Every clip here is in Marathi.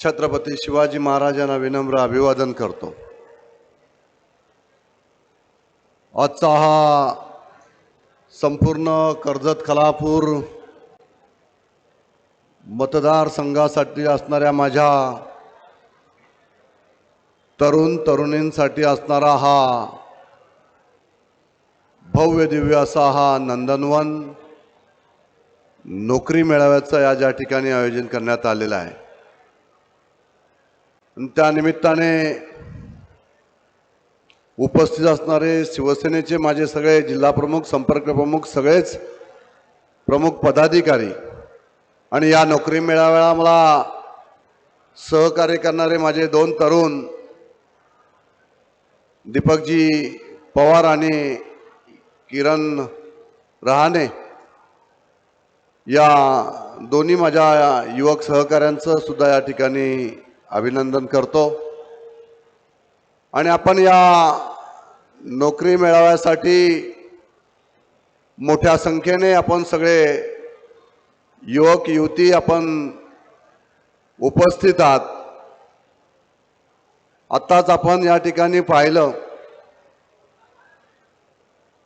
छत्रपती शिवाजी महाराजांना विनम्र अभिवादन करतो. आजचा हा संपूर्ण कर्जत खलापूर मतदारसंघासाठी असणाऱ्या माझ्या तरुण तरुणींसाठी असणारा हा भव्य दिव्य असा हा नंदनवन नोकरी मेळाव्याचं या ज्या ठिकाणी आयोजन करण्यात आलेलं आहे. त्या निमित्ताने उपस्थित असणारे शिवसेनेचे माझे सगळे जिल्हाप्रमुख संपर्क प्रमुख सगळेच प्रमुख पदाधिकारी आणि या नोकरी मेळाव्याला मला सहकार्य करणारे माझे दोन तरुण दीपकजी पवार आणि किरण रहाणे या दोन्ही माझ्या युवक सहकाऱ्यांचं सुद्धा या ठिकाणी अभिनंदन करतो. आणि आपण या नोकरी मेळाव्यासाठी मोठ्या संख्येने आपण सगळे युवक युवती आपण उपस्थित आहात. आत्ताच आपण या ठिकाणी पाहिलं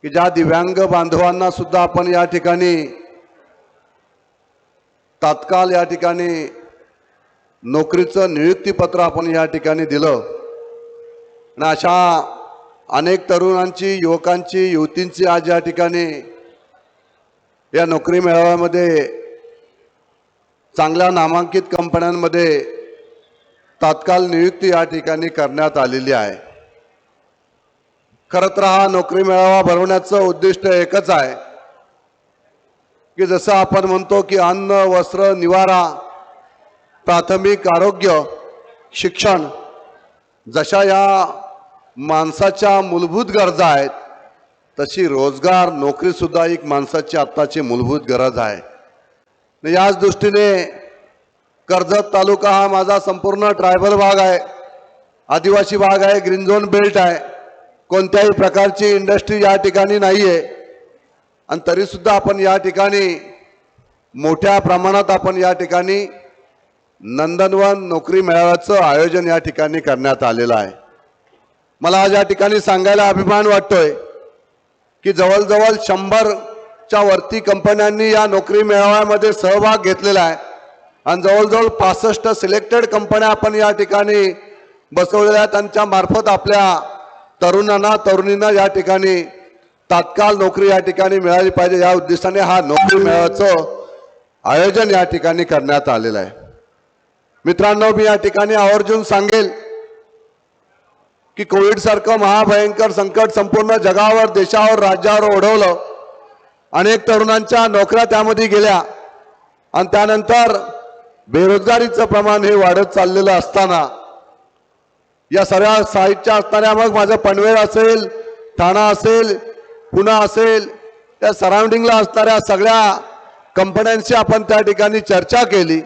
की ज्या दिव्यांग बांधवांना सुद्धा आपण या ठिकाणी तात्काळ या ठिकाणी नोकरीचं नियुक्तीपत्र आपण या ठिकाणी दिलं. आणि अशा अनेक तरुणांची युवकांची युवतींची आज या ठिकाणी या नोकरी मेळाव्यामध्ये चांगल्या नामांकित कंपन्यांमध्ये तात्काळ नियुक्ती या ठिकाणी करण्यात आलेली आहे. खरं तर हा नोकरी मेळावा भरवण्याचं उद्दिष्ट एकच आहे. की जसं आपण म्हणतो की अन्न वस्त्र निवारा प्राथमिक आरोग्य शिक्षण जशा या माणसाच्या मूलभूत गरजा आहेत तशी रोजगार नोकरीसुद्धा एक माणसाची आत्ताची मूलभूत गरज आहे. याच दृष्टीने कर्जत तालुका हा माझा संपूर्ण ट्रायबल भाग आहे आदिवासी भाग आहे ग्रीन झोन बेल्ट आहे. कोणत्याही प्रकारची इंडस्ट्री या ठिकाणी नाही आहे आणि तरीसुद्धा आपण या ठिकाणी मोठ्या प्रमाणात आपण या ठिकाणी नंदनवन नोकरी मेळाव्याचं आयोजन या ठिकाणी करण्यात आलेलं आहे. मला आज या ठिकाणी सांगायला अभिमान वाटतोय की जवळजवळ शंभरच्या वरती कंपन्यांनी या नोकरी मेळाव्यामध्ये सहभाग घेतलेला आहे. आणि जवळजवळ पासष्ट सिलेक्टेड कंपन्या आपण या ठिकाणी बसवलेल्या त्यांच्या मार्फत आपल्या तरुणांना तरुणींना या ठिकाणी तात्काळ नोकरी या ठिकाणी मिळाली पाहिजे. या उद्देशाने हा नोकरी मेळाव्याचं आयोजन या ठिकाणी करण्यात आलेलं आहे. मित्रांनो मी या ठिकाणी आवर्जून सांगेल की कोविड सारखं महाभयंकर संकट संपूर्ण जगावर देशावर राज्यावर ओढवलं. अनेक तरुणांच्या नोकऱ्या त्यामध्ये गेल्या. आणि त्यानंतर बेरोजगारीचं प्रमाण हे वाढत चाललेलं असताना या सगळ्या साहित्य असणाऱ्या मग माझं पनवेल असेल ठाणा असेल पुणा असेल त्या सराउंडिंगला असणाऱ्या सगळ्या कंपन्यांशी आपण त्या ठिकाणी चर्चा केली.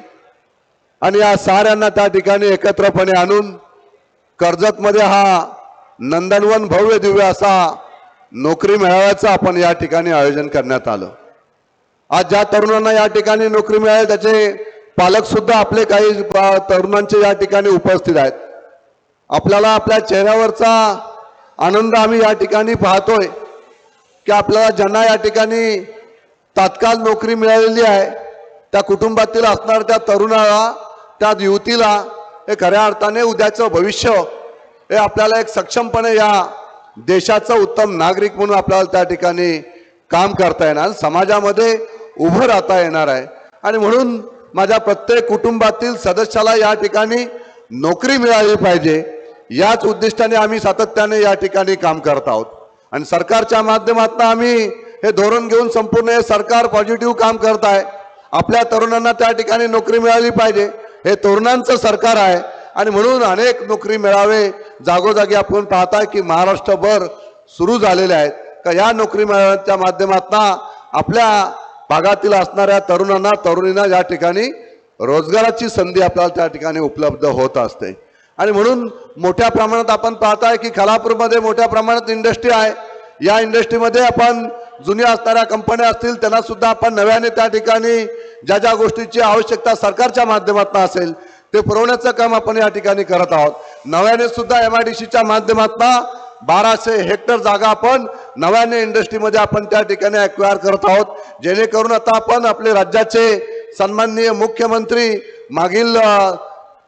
आणि या साऱ्यांना त्या ठिकाणी एकत्रपणे आणून कर्जतमध्ये हा नंदनवन भव्य दिव्य असा नोकरी मिळाव्याचं आपण या ठिकाणी आयोजन करण्यात आलं. आज ज्या तरुणांना या ठिकाणी नोकरी मिळाली त्याचे पालक सुद्धा आपले काही तरुणांचे या ठिकाणी उपस्थित आहेत. आपल्याला आपल्या चेहऱ्यावरचा आनंद आम्ही या ठिकाणी पाहतोय की आपल्याला ज्यांना या ठिकाणी तात्काळ नोकरी मिळालेली आहे त्या कुटुंबातील असणाऱ्या त्या तरुणाला त्या युवतीला हे खऱ्या अर्थाने उद्याचं भविष्य हे आपल्याला एक सक्षमपणे या देशाचं उत्तम नागरिक म्हणून आपल्याला त्या ठिकाणी काम करता येणार. समाजामध्ये उभं राहता येणार आहे. आणि म्हणून माझ्या प्रत्येक कुटुंबातील सदस्याला या ठिकाणी नोकरी मिळाली पाहिजे. याच उद्दिष्टाने आम्ही सातत्याने या ठिकाणी काम करत आहोत. आणि सरकारच्या माध्यमातून आम्ही हे धोरण घेऊन संपूर्ण हे सरकार पॉझिटिव्ह काम करत आहे. आपल्या तरुणांना त्या ठिकाणी नोकरी मिळाली पाहिजे. हे तरुणांचं सरकार आहे. आणि म्हणून अनेक नोकरी मिळावे जागोजागी आपण पाहताय की महाराष्ट्रभर सुरू झालेले आहेत. का या नोकरी मेळाव्याच्या माध्यमातून आपल्या भागातील असणाऱ्या तरुणांना तरुणींना या ठिकाणी रोजगाराची संधी आपल्याला त्या ठिकाणी उपलब्ध होत असते. आणि म्हणून मोठ्या प्रमाणात आपण पाहताय की खालापूरमध्ये मोठ्या प्रमाणात इंडस्ट्री आहे. या इंडस्ट्रीमध्ये आपण जुन्या असणाऱ्या कंपन्या असतील त्यांना सुद्धा आपण नव्याने त्या ठिकाणी ज्या ज्या गोष्टीची आवश्यकता सरकारच्या माध्यमातून असेल ते पुरवण्याचं काम आपण या ठिकाणी करत आहोत. नव्याने सुद्धा एम आय डी सीच्या माध्यमातून बाराशे हेक्टर जागा आपण नव्याने इंडस्ट्रीमध्ये आपण त्या ठिकाणी अक्वायर करत आहोत. जेणेकरून आता आपण आपले राज्याचे सन्माननीय मुख्यमंत्री मागील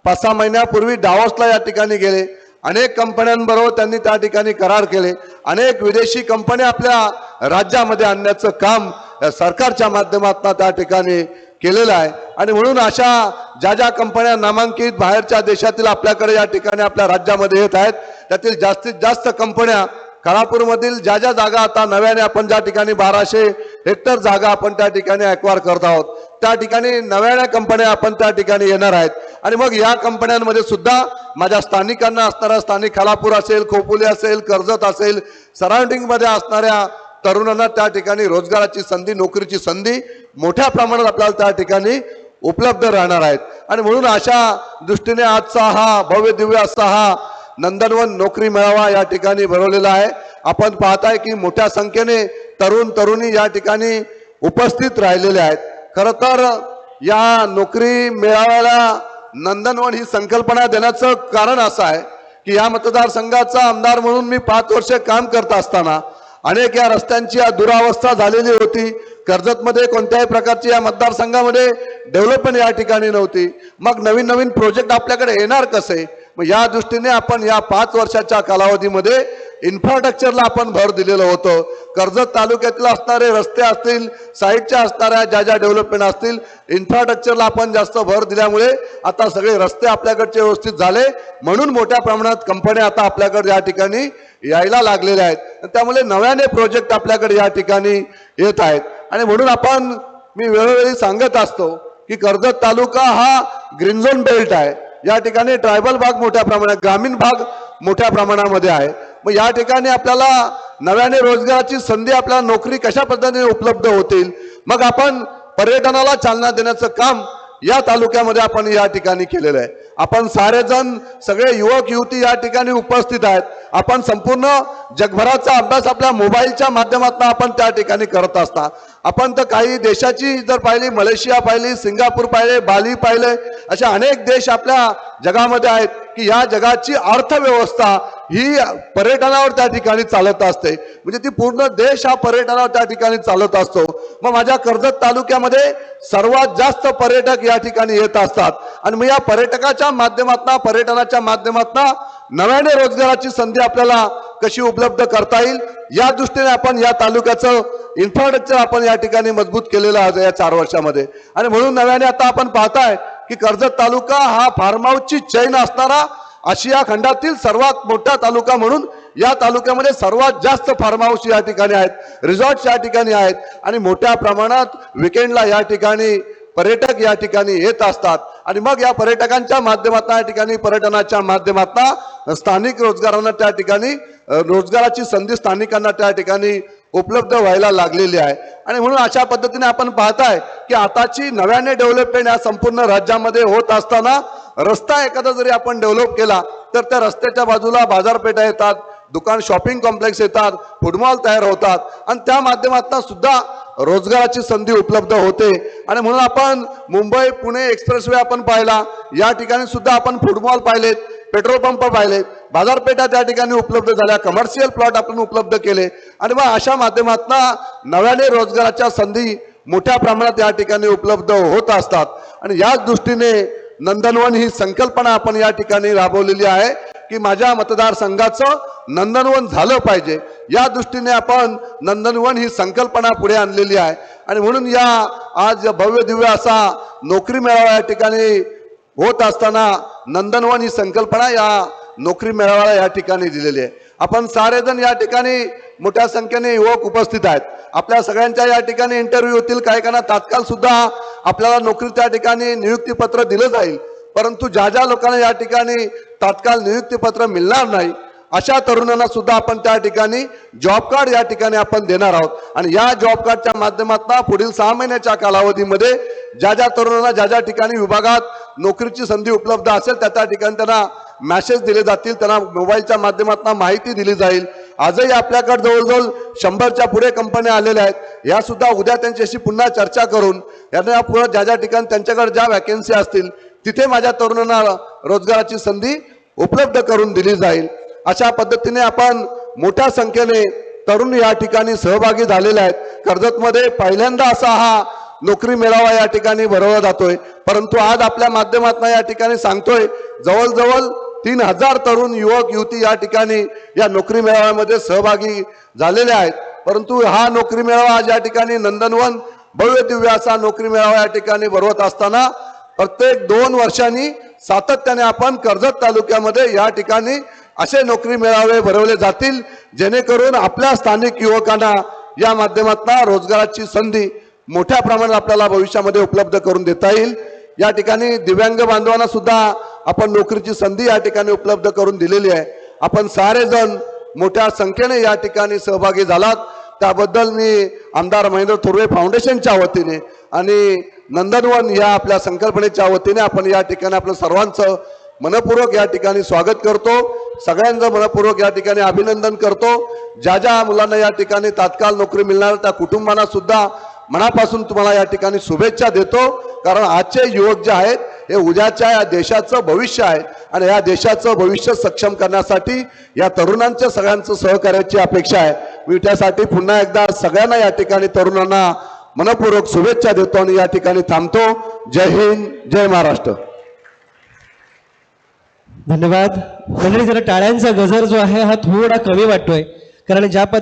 पाच सहा महिन्यापूर्वी डावसला या ठिकाणी गेले. अनेक कंपन्यांबरोबर त्यांनी त्या ठिकाणी करार केले. अनेक विदेशी कंपन्या आपल्या राज्यामध्ये आणण्याचं काम सरकारच्या माध्यमातून त्या ठिकाणी केलेलं आहे. आणि म्हणून अशा ज्या ज्या कंपन्या नामांकित बाहेरच्या देशातील आपल्याकडे या ठिकाणी आपल्या राज्यामध्ये येत आहेत त्यातील जास्तीत जास्त कंपन्या काळापूरमधील ज्या ज्या जागा आता नव्याने आपण ज्या ठिकाणी बाराशे हेक्टर जागा आपण त्या ठिकाणी अक्वायर करत आहोत त्या ठिकाणी नव्याने कंपन्या आपण त्या ठिकाणी येणार आहेत. आणि मग या कंपन्यांमध्ये सुद्धा माझ्या स्थानिकांना असणारा स्थानिक खालापूर असेल खोपोली असेल कर्जत असेल सराउंडिंगमध्ये असणाऱ्या तरुणांना त्या ठिकाणी रोजगाराची संधी नोकरीची संधी मोठ्या प्रमाणात आपल्याला त्या ठिकाणी उपलब्ध राहणार आहेत. आणि म्हणून अशा दृष्टीने आजचा हा भव्य दिव्य असा हा नंदनवन नोकरी मेळावा या ठिकाणी भरवलेला आहे. आपण पाहताय की मोठ्या संख्येने तरुण तरुणी या ठिकाणी उपस्थित राहिलेले आहेत. खरं तर या नोकरी मेळाव्याला नंदनवन ही संकल्पना देण्याचं कारण असं आहे की या मतदारसंघाचा आमदार म्हणून मी पाच वर्ष काम करत असताना अनेक या रस्त्यांची या दुरावस्था झालेली होती. कर्जतमध्ये कोणत्याही प्रकारची या मतदारसंघामध्ये डेव्हलपमेंट या ठिकाणी नव्हती. मग नवीन नवीन प्रोजेक्ट आपल्याकडे येणार कसे? मग या दृष्टीने आपण या पाच वर्षाच्या कालावधीमध्ये इन्फ्रास्ट्रक्चरला आपण भर दिलेलं होतं. कर्जत तालुक्यातील असणारे रस्ते असतील साईडच्या असणाऱ्या ज्या ज्या डेव्हलपमेंट असतील इन्फ्रास्ट्रक्चरला आपण जास्त भर दिल्यामुळे आता सगळे रस्ते आपल्याकडचे व्यवस्थित झाले. म्हणून मोठ्या प्रमाणात कंपन्या आता आपल्याकडे या ठिकाणी यायला लागलेल्या आहेत. त्यामुळे नव्याने प्रोजेक्ट आपल्याकडे या ठिकाणी येत आहेत. आणि म्हणून आपण मी वेळोवेळी सांगत असतो की कर्जत तालुका हा ग्रीन झोन बेल्ट आहे. या ठिकाणी ट्रायबल भाग मोठ्या प्रमाणात ग्रामीण भाग मोठ्या प्रमाणामध्ये आहे. मग या ठिकाणी आपल्याला नव्याने रोजगाराची संधी आपल्याला नोकरी कशा पद्धतीने उपलब्ध होतील मग आपण पर्यटनाला चालना देण्याचं काम या तालुक्यामध्ये आपण या ठिकाणी केलेलं आहे. आपण सारेजण सगळे युवक युवती या ठिकाणी उपस्थित आहेत. आपण संपूर्ण जगभराचा अभ्यास आपल्या मोबाईलच्या माध्यमातून आपण त्या ठिकाणी करत असता. आपण तर काही देशाची जर पाहिली मलेशिया पाहिली सिंगापूर पाहिले बाली पाहिले असे अनेक देश आपल्या जगामध्ये आहेत. की या जगाची अर्थव्यवस्था ही पर्यटनावर त्या ठिकाणी चालत असते. म्हणजे ती पूर्ण देश हा पर्यटनावर त्या ठिकाणी चालत असतो. मग माझ्या कर्जत तालुक्यामध्ये सर्वात जास्त पर्यटक या ठिकाणी येत असतात. आणि मग या पर्यटकाच्या माध्यमातून पर्यटनाच्या माध्यमातून नव्याने रोजगाराची संधी आपल्याला कशी उपलब्ध करता येईल? या दृष्टीने आपण या तालुक्याचं इन्फ्रास्ट्रक्चर आपण या ठिकाणी मजबूत केलेलं आहे या चार वर्षामध्ये. आणि म्हणून नव्याने आता आपण पाहताय की कर्जत तालुका हा फार्म हाऊसची चैन असणारा आशिया खंडातील सर्वात मोठा तालुका म्हणून या तालुक्यामध्ये सर्वात जास्त फार्म हाऊस या ठिकाणी आहेत. रिसॉर्ट्स या ठिकाणी आहेत आणि मोठ्या प्रमाणात विकेंडला या ठिकाणी पर्यटक या ठिकाणी येत असतात. आणि मग या पर्यटकांच्या माध्यमातून या ठिकाणी पर्यटनाच्या माध्यमातून स्थानिक रोजगारांना त्या ठिकाणी रोजगाराची संधी स्थानिकांना त्या ठिकाणी उपलब्ध व्हायला लागलेली आहे. आणि म्हणून अशा पद्धतीने आपण पाहताय की आताची नव्याने डेव्हलपमेंट या संपूर्ण राज्यामध्ये होत असताना रस्ता एखादा जरी आपण डेव्हलप केला तर त्या रस्त्याच्या बाजूला बाजारपेठा येतात दुकान शॉपिंग कॉम्प्लेक्स येतात फुटबॉल तयार होतात. आणि त्या माध्यमातून सुद्धा रोजगाराची संधी उपलब्ध होते. आणि म्हणून आपण मुंबई पुणे एक्सप्रेसवे आपण पाहिला. या ठिकाणी सुद्धा आपण फुटबॉल पाहिलेत पेट्रोल पंप पाहिलेत. बाजारपेठा त्या ठिकाणी उपलब्ध झाल्या कमर्शियल प्लॉट आपण उपलब्ध केले. आणि मग अशा माध्यमातून नव्याने रोजगाराच्या संधी मोठ्या प्रमाणात या ठिकाणी उपलब्ध होत असतात. आणि याच दृष्टीने नंदनवन ही संकल्पना आपण या ठिकाणी राबवलेली आहे की माझ्या मतदारसंघाचं नंदनवन झालं पाहिजे. या दृष्टीने आपण नंदनवन ही संकल्पना पुढे आणलेली आहे. आणि म्हणून या आज भव्य दिव्य असा नोकरी मेळावा या ठिकाणी होत असताना नंदनवन ही संकल्पना या नोकरी मेळाव्याला या ठिकाणी दिलेली आहे. आपण सारेजण या ठिकाणी मोठ्या संख्येने युवक उपस्थित आहेत. आपल्या सगळ्यांच्या या ठिकाणी इंटरव्ह्यू होतील. काही काना तात्काळ सुद्धा आपल्याला नोकरी त्या ठिकाणी नियुक्तीपत्र दिलं जाईल. परंतु ज्या ज्या लोकांना या ठिकाणी तात्काळ नियुक्तीपत्र मिळणार नाही अशा तरुणांना सुद्धा आपण त्या ठिकाणी जॉब कार्ड या ठिकाणी आपण देणार आहोत. आणि या जॉब कार्डच्या माध्यमातून पुढील सहा महिन्याच्या कालावधीमध्ये ज्या ज्या तरुणांना ज्या ज्या ठिकाणी विभागात नोकरीची संधी उपलब्ध असेल त्या त्या ठिकाणी त्यांना मॅसेज दिले जातील त्यांना मोबाईलच्या माध्यमातून माहिती दिली जाईल. आजही आपल्याकडे जवळजवळ शंभरच्या पुढे कंपन्या आलेल्या आहेत. या सुद्धा उद्या त्यांच्याशी पुन्हा चर्चा करून यांना पुन्हा ज्या ज्या ठिकाणी त्यांच्याकडे ज्या वॅकेन्सी असतील तिथे माझ्या तरुणांना रोजगाराची संधी उपलब्ध करून दिली जाईल. अशा पद्धतीने आपण मोठ्या संख्येने तरुण या ठिकाणी सहभागी झालेले आहेत. कर्जतमध्ये पहिल्यांदा असा हा नोकरी मेळावा या ठिकाणी भरवला जातोय. परंतु आज आपल्या माध्यमातून या ठिकाणी सांगतोय जवळजवळ तीन हजार तरुण युवक युवती या ठिकाणी या नोकरी मेळाव्यामध्ये सहभागी झालेले आहेत. परंतु हा नोकरी मेळावा आज या ठिकाणी नंदनवन भव्य दिव्य असा नोकरी मेळावा या ठिकाणी भरवत असताना प्रत्येक दोन वर्षांनी सातत्याने आपण कर्जत तालुक्यामध्ये या ठिकाणी असे नोकरी मेळावे भरवले जातील जेणेकरून आपल्या स्थानिक युवकांना या माध्यमातून रोजगाराची संधी मोठ्या प्रमाणात आपल्याला भविष्यामध्ये उपलब्ध करून देता येईल. या ठिकाणी दिव्यांग बांधवांना सुद्धा आपण नोकरीची संधी या ठिकाणी उपलब्ध करून दिलेली आहे. आपण सारेजण मोठ्या संख्येने या ठिकाणी सहभागी झालात. त्याबद्दल मी आमदार महेंद्र थोरवे फाउंडेशनच्या वतीने आणि नंदनवन या आपल्या संकल्पनेच्या वतीने आपण या ठिकाणी आपलं सर्वांचं मनपूर्वक या ठिकाणी स्वागत करतो. सगळ्यांचं मनपूर्वक या ठिकाणी अभिनंदन करतो. ज्या ज्या मुलांना या ठिकाणी तात्काळ नोकरी मिळणार त्या कुटुंबांना सुद्धा मनापासून तुम्हाला या ठिकाणी शुभेच्छा देतो. कारण आजचे युवक जे आहेत हे उद्याच्या या देशाचं भविष्य आहे. आणि या देशाचं भविष्य सक्षम करण्यासाठी या तरुणांच्या सगळ्यांचं सहकार्याची अपेक्षा आहे. मी त्यासाठी पुन्हा एकदा सगळ्यांना या ठिकाणी तरुणांना मनपूर्वक शुभेच्छा देतो आणि या ठिकाणी थांबतो. जय हिंद जय महाराष्ट्र. धन्यवाद. मंडळी जरा टाळ्यांचा गजर जो आहे हा थोडा कमी वाटतोय. कारण ज्या